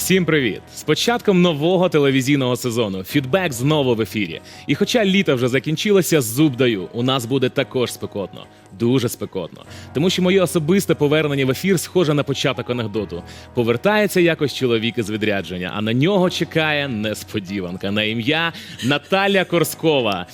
Всім привіт! З початком нового телевізійного сезону. Фідбек знову в ефірі. І хоча літо вже закінчилося, зуб даю, у нас буде також спекотно. Дуже спекотно. Тому що моє особисте повернення в ефір схоже на початок анекдоту. Повертається якось чоловік із відрядження, а на нього чекає несподіванка на ім'я Наталя Корскова.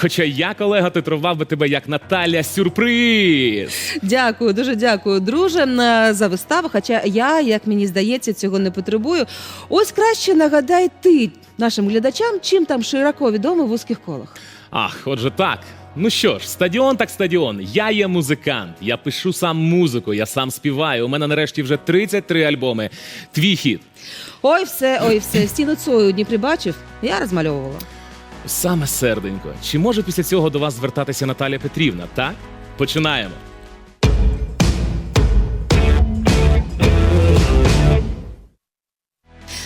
Хоча я, колега, титрував би тебе як Наталя Сюрприз. Дякую, дуже дякую, друже, м, за виставу. Хоча я, як мені здається, цього не потребую. Ось краще нагадай ти нашим глядачам, чим там широко відомо в вузьких колах. Ах, отже так. Ну що ж, стадіон так стадіон. Я є музикант. Я пишу сам музику, я сам співаю. У мене нарешті вже 33 альбоми. Твій хіт. Ой, все, ой, все. Стіну Цою у Дніпрі бачив, я розмальовувала. Саме серденько. Чи може після цього до вас звертатися Наталя Петрівна? Так? Починаємо.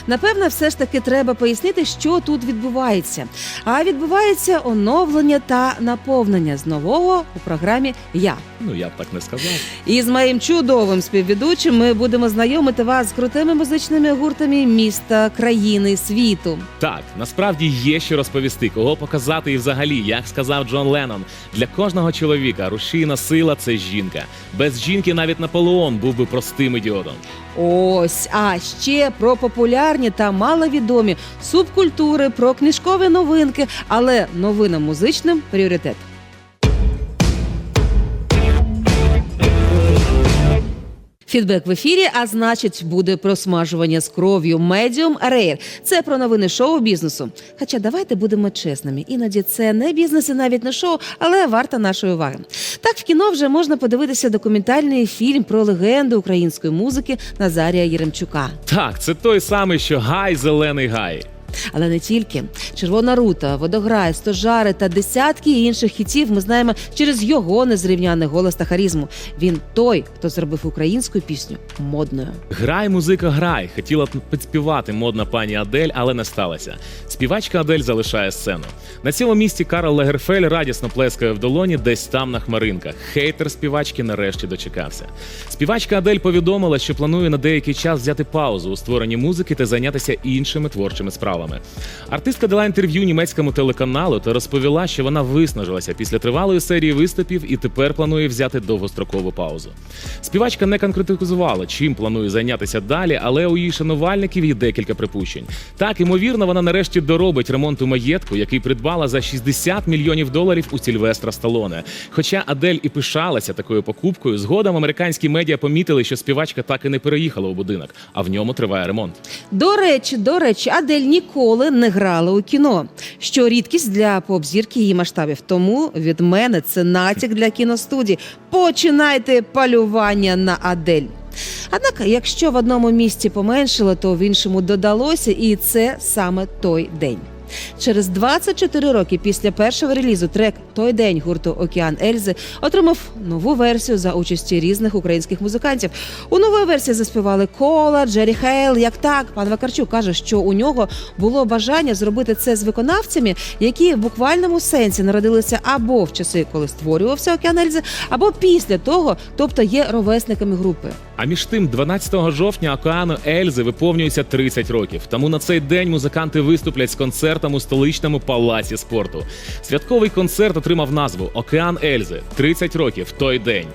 Напевно, все ж таки треба пояснити, що тут відбувається. А відбувається оновлення та наповнення з нового у програмі Я. Ну я б так не сказав. І з моїм чудовим співведучим ми будемо знайомити вас з крутими музичними гуртами міста, країни, світу. Так, насправді є що розповісти, кого показати і взагалі, як сказав Джон Леннон, для кожного чоловіка рушійна сила це жінка. Без жінки навіть Наполеон був би простим ідіотом. Ось, а ще про популярні та маловідомі субкультури, про книжкові новинки, але новинам музичним пріоритет. Фідбек в ефірі, а значить, буде просмажування з кров'ю медіум рейр. Це про новини шоу бізнесу. Хоча давайте будемо чесними. Іноді це не бізнес і навіть не шоу, але варта нашої уваги. Так в кіно вже можна подивитися документальний фільм про легенду української музики Назарія Єремчука. Так, це той самий, що гай, зелений гай. Але не тільки червона рута, водограй, стожари та десятки інших хітів ми знаємо через його незрівняний голос та харізму. Він той, хто зробив українську пісню модною. Грай, музика, грай. Хотіла б підспівати модна пані Адель, але не сталося. Співачка Адель залишає сцену. На цьому місці Карл Лагерфель радісно плескає в долоні десь там на хмаринках. Хейтер співачки нарешті дочекався. Співачка Адель повідомила, що планує на деякий час взяти паузу у створенні музики та зайнятися іншими творчими справами. Артистка дала інтерв'ю німецькому телеканалу та розповіла, що вона виснажилася після тривалої серії виступів і тепер планує взяти довгострокову паузу. Співачка не конкретизувала, чим планує зайнятися далі, але у її шанувальників є декілька припущень. Так, ймовірно, вона нарешті доробить ремонт у маєтку, який придбала за 60 мільйонів доларів у Сільвестра Сталоне. Хоча Адель і пишалася такою покупкою, згодом американські медіа помітили, що співачка так і не переїхала у будинок, а в ньому триває ремонт. До речі, до речі, Адель ніколи не грала у кіно, що рідкість для поп-зірки її масштабів. Тому від мене це натяк для кіностудії. Починайте палювання на Адель. Однак, якщо в одному місці поменшило, то в іншому додалося, і це саме той день. Через 24 роки після першого релізу трек Той день гурту Океан Ельзи отримав нову версію за участі різних українських музикантів. У новій версії заспівали Кола, Джері Хейл. Як так, пан Вакарчук каже, що у нього було бажання зробити це з виконавцями, які в буквальному сенсі народилися або в часи, коли створювався Океан Ельзи, або після того, тобто є ровесниками групи. А між тим, 12 жовтня океану Ельзи виповнюється 30 років. Тому на цей день музиканти виступлять з концертом у столичному палаці спорту. Святковий концерт отримав назву Океан Ельзи 30 років в той день.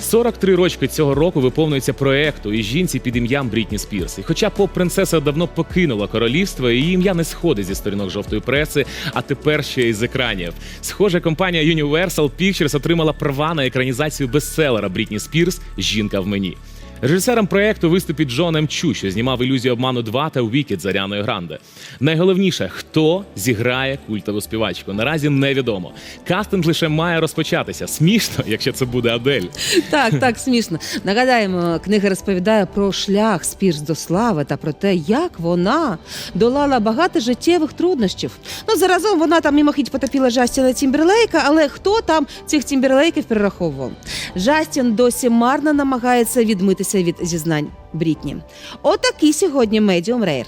43 рочки цього року виповнюється проекту і жінці під ім'ям Брітні Спірс. І хоча поп-принцеса давно покинула королівство, її ім'я не сходить зі сторінок жовтої преси, а тепер ще й з екранів. Схоже, компанія Universal Pictures отримала права на екранізацію бестселера Брітні Спірс Жінка в мені. Режисером проекту виступить Джон. Чу, що знімав ілюзію обману 2 та Вікід за Ряною Гранде. Найголовніше, хто зіграє культову співачку, наразі невідомо. Кастинг лише має розпочатися. Смішно, якщо це буде Адель. Так, так, смішно. Нагадаємо, книга розповідає про шлях Спірс до слави та про те, як вона долала багато життєвих труднощів. Ну, заразом вона там мимохідь потопіла Жастіна Тімберлейка, але хто там цих Тімберлейків перераховував? Жастін досі марно намагається відмитися від зізнань Брітні. Отакий сьогодні медіум рейр.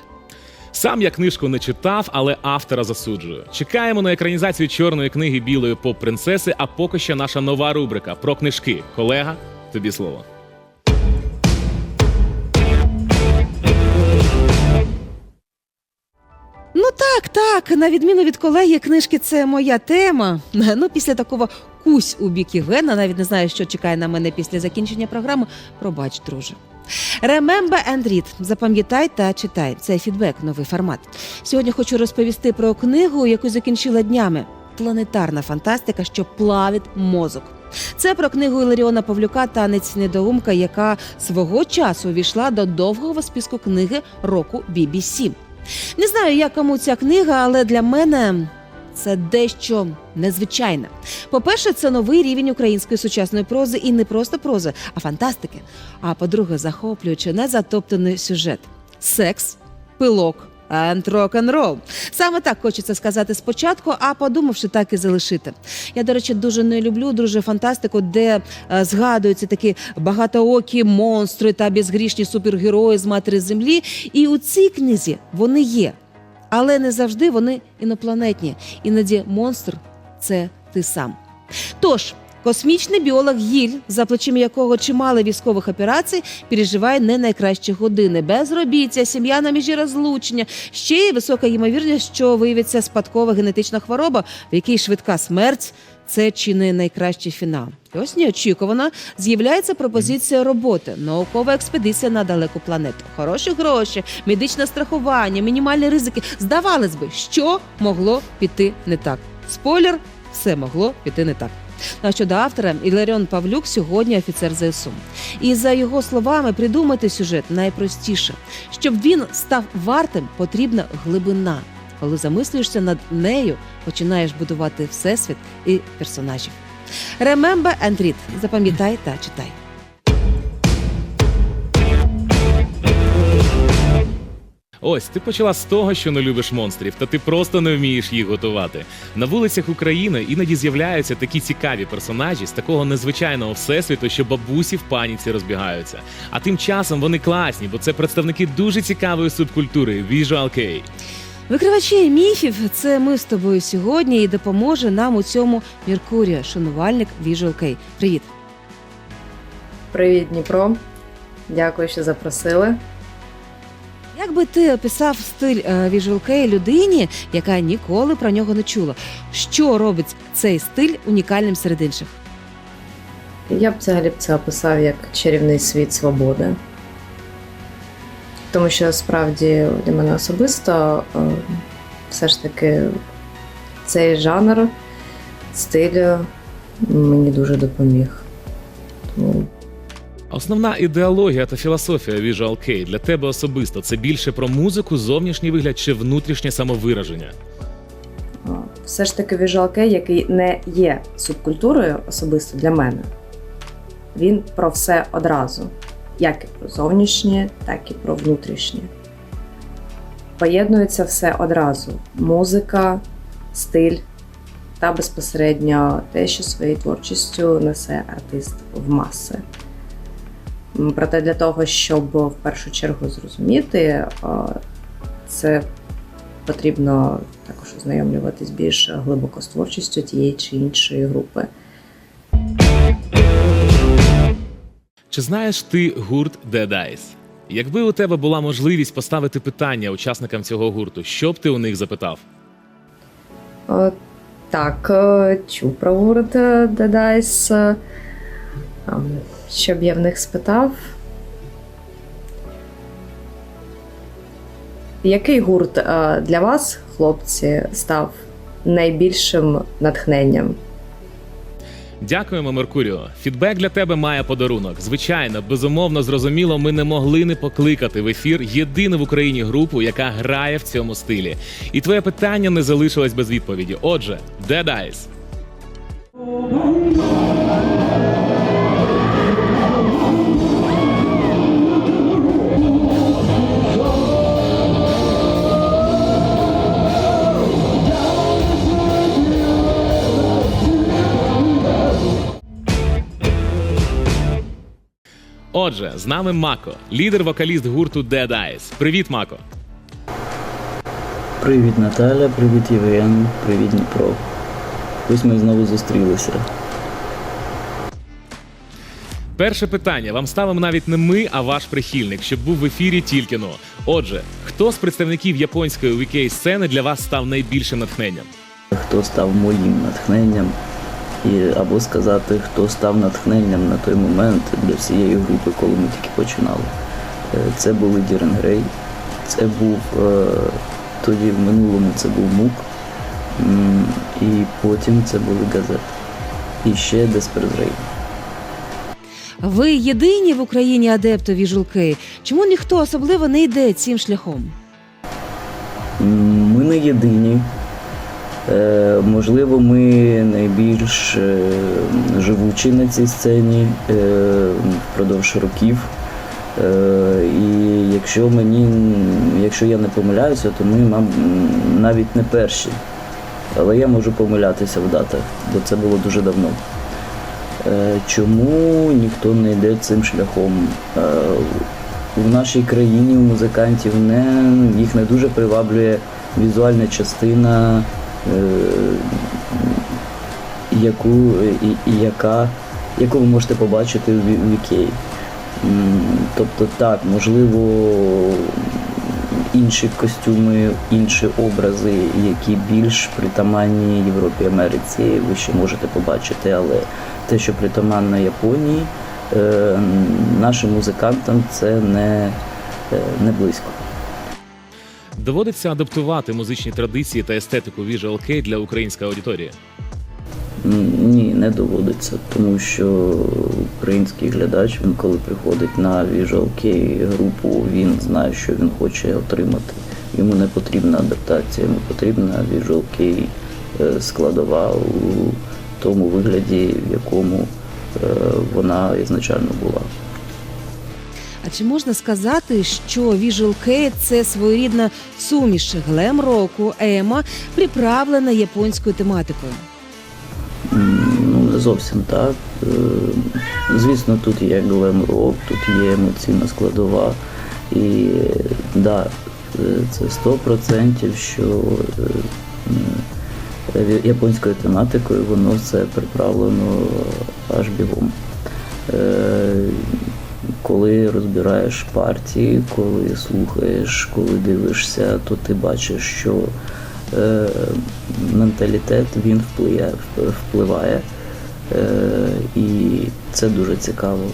Сам я книжку не читав, але автора засуджую. Чекаємо на екранізацію чорної книги білої поп-принцеси, а поки що наша нова рубрика про книжки. Колега, тобі слово. Так, так, на відміну від колеги, книжки це моя тема. Ну, після такого кусь у бік Євгена, навіть не знаю, що чекає на мене після закінчення програми. Пробач, друже. Remember and read. Запам'ятай та читай. Це фідбек, новий формат. Сьогодні хочу розповісти про книгу, яку закінчила днями. Планетарна фантастика, що плавить мозок. Це про книгу Іларіона Павлюка Танець недоумка, яка свого часу увійшла до довгого списку книги року BBC. Не знаю, як кому ця книга, але для мене це дещо незвичайне. По-перше, це новий рівень української сучасної прози і не просто прози, а фантастики. А по-друге, захоплюючи незатоптаний сюжет: секс, пилок. Roll. Саме так хочеться сказати спочатку, а подумавши, так і залишити. Я, до речі, дуже не люблю друже фантастику, де е, згадуються такі багатоокі монстри та безгрішні супергерої з матері землі. І у цій книзі вони є, але не завжди вони інопланетні. Іноді монстр це ти сам. Тож. Космічний біолог Гіль, за плечима якого чимало військових операцій, переживає не найкращі години. Безробіття, сім'я на межі розлучення. Ще й висока ймовірність, що виявиться спадкова генетична хвороба, в якій швидка смерть це чи не найкращий фінал. І ось неочікувано з'являється пропозиція роботи, наукова експедиція на далеку планету. Хороші гроші, медичне страхування, мінімальні ризики. Здавалось би, що могло піти не так. Спойлер, все могло піти не так. А щодо автора, Іларіон Павлюк сьогодні офіцер ЗСУ. І за його словами, придумати сюжет найпростіше. Щоб він став вартим, потрібна глибина. Коли замислюєшся над нею, починаєш будувати всесвіт і персонажів. Remember and read. Запам'ятай та читай. Ось ти почала з того, що не любиш монстрів, та ти просто не вмієш їх готувати. На вулицях України іноді з'являються такі цікаві персонажі з такого незвичайного всесвіту, що бабусі в паніці розбігаються. А тим часом вони класні, бо це представники дуже цікавої субкультури Visual Kei. Викривачі міфів це ми з тобою сьогодні і допоможе нам у цьому Меркурія, шанувальник Visual Kei. Привіт. Привіт, Дніпро. Дякую, що запросили. Як би ти описав стиль е, Visual Kei людині, яка ніколи про нього не чула? Що робить цей стиль унікальним серед інших? Я б взагалі б це описав як чарівний світ свободи. Тому що справді для мене особисто е, все ж таки цей жанр, стиль мені дуже допоміг. Основна ідеологія та філософія Visual Kei для тебе особисто це більше про музику, зовнішній вигляд чи внутрішнє самовираження. Все ж таки Visual Kei, який не є субкультурою особисто для мене, він про все одразу, як і про зовнішнє, так і про внутрішнє. Поєднується все одразу: музика, стиль та безпосередньо те, що своєю творчістю несе артист в маси. Проте для того, щоб в першу чергу зрозуміти, це потрібно також ознайомлюватись більш глибоко з творчістю тієї чи іншої групи. Чи знаєш ти гурт Dead Eyes? Якби у тебе була можливість поставити питання учасникам цього гурту, що б ти у них запитав? О, Так, е, чув про гурт е, The Ем, Що б я в них спитав? Який гурт е, для вас, хлопці, став найбільшим натхненням? Дякуємо, Меркуріо. Фідбек для тебе має подарунок. Звичайно, безумовно, зрозуміло, ми не могли не покликати в ефір єдину в Україні групу, яка грає в цьому стилі. І твоє питання не залишилось без відповіді. Отже, Dead Eyes. Отже, з нами Мако, лідер-вокаліст гурту Dead Eyes. Привіт, Мако. Привіт, Наталя, привіт, Євген, привіт, Дніпро. Ось ми знову зустрілися. Перше питання вам ставимо навіть не ми, а ваш прихильник, щоб був в ефірі тільки но. Отже, хто з представників японської VK сцени для вас став найбільшим натхненням? Хто став моїм натхненням, і, або сказати, хто став натхненням на той момент для всієї групи, коли ми тільки починали. Е, Це були Дірен Грей, це був е, тоді в минулому це був Мук, і потім це були газети. І ще Rain. Ви єдині в Україні Visual Kei. Чому ніхто особливо не йде цим шляхом? Ми не єдині. Е, можливо, ми найбільш е, живучі на цій сцені е, впродовж років. І якщо мені, якщо я не помиляюся, то ми, навіть не перші. Але я можу помилятися в датах, бо це було дуже давно. Чому ніхто не йде цим шляхом? В нашій країні у музикантів не, їх не дуже приваблює візуальна частина, яку, і, і яка, яку ви можете побачити в VK. Тобто так, можливо, інші костюми, інші образи, які більш притаманні Європі, Америці, ви ще можете побачити, але те, що притаманно Японії, е, нашим музикантам це не, е, не близько. Доводиться адаптувати музичні традиції та естетику Visual Kei для української аудиторії. Ні, не доводиться, тому що український глядач, він коли приходить на Visual Kei групу, він знає, що він хоче отримати. Йому не потрібна адаптація, йому потрібна Visual Kei е, складова у тому вигляді, в якому е, вона ізначально була. А чи можна сказати, що Visual Kei – це своєрідна суміш глем-року, ема, приправлена японською тематикою? Ну, не зовсім так. Е, Звісно, тут є глем-рок, тут є емоційна складова. І да, е, це 100%, що е, японською тематикою воно все приправлено аж бігом. Коли розбираєш партії, коли слухаєш, коли дивишся, то ти бачиш, що е, менталітет він впливає, впливає. Е, і це дуже цікаво.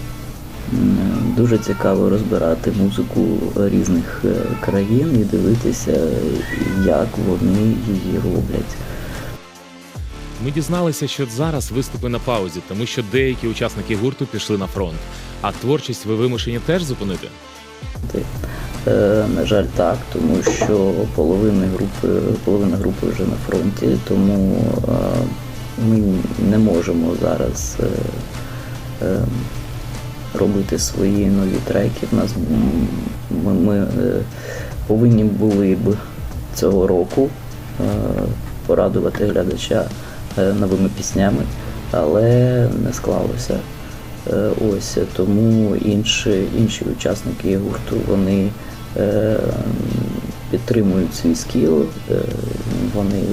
Дуже цікаво розбирати музику різних е, країн і дивитися, як вони її роблять. Ми дізналися, що зараз виступи на паузі, тому що деякі учасники гурту пішли на фронт. А творчість ви вимушені теж зупинити? Е, На жаль, так, тому що половина групи, половина групи вже на фронті, тому е, ми не можемо зараз е, е, робити свої нові треки. В нас ми, ми е, повинні були б цього року е, порадувати глядача новими піснями, але не склалося. Е, Ось тому інші, інші учасники гурту вони е, підтримують свій скіл, е, вони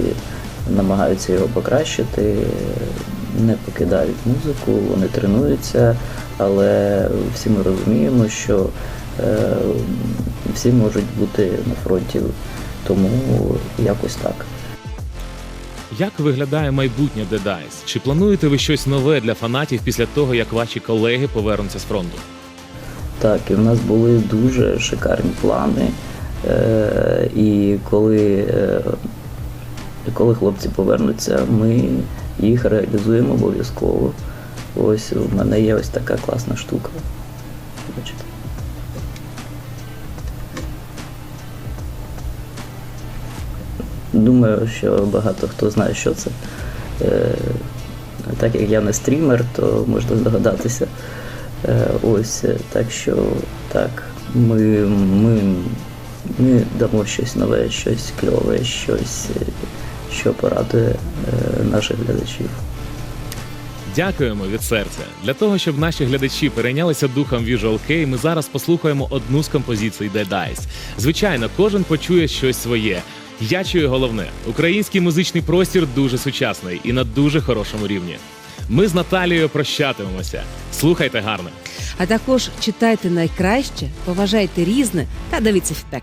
намагаються його покращити, е, не покидають музику, вони тренуються, але всі ми розуміємо, що е, всі можуть бути на фронті, тому якось так. Як виглядає майбутнє Dice? Чи плануєте ви щось нове для фанатів після того, як ваші колеги повернуться з фронту? Так, і в нас були дуже шикарні плани. Е, і коли, е, коли хлопці повернуться, ми їх реалізуємо обов'язково. Ось у мене є ось така класна штука. Бачите? Думаю, що багато хто знає, що це. Е, так як я не стрімер, то можна здогадатися. Е, Ось е, так що так, ми, ми, ми дамо щось нове, щось кльове, щось, що порадує наших глядачів. Дякуємо від серця. Для того, щоб наші глядачі перейнялися духом Visual Kei, ми зараз послухаємо одну з композицій The Dice. Звичайно, кожен почує щось своє. Я чую головне: український музичний простір дуже сучасний і на дуже хорошому рівні. Ми з Наталією прощатимемося. Слухайте гарно. А також читайте найкраще, поважайте різне та дивіться впек.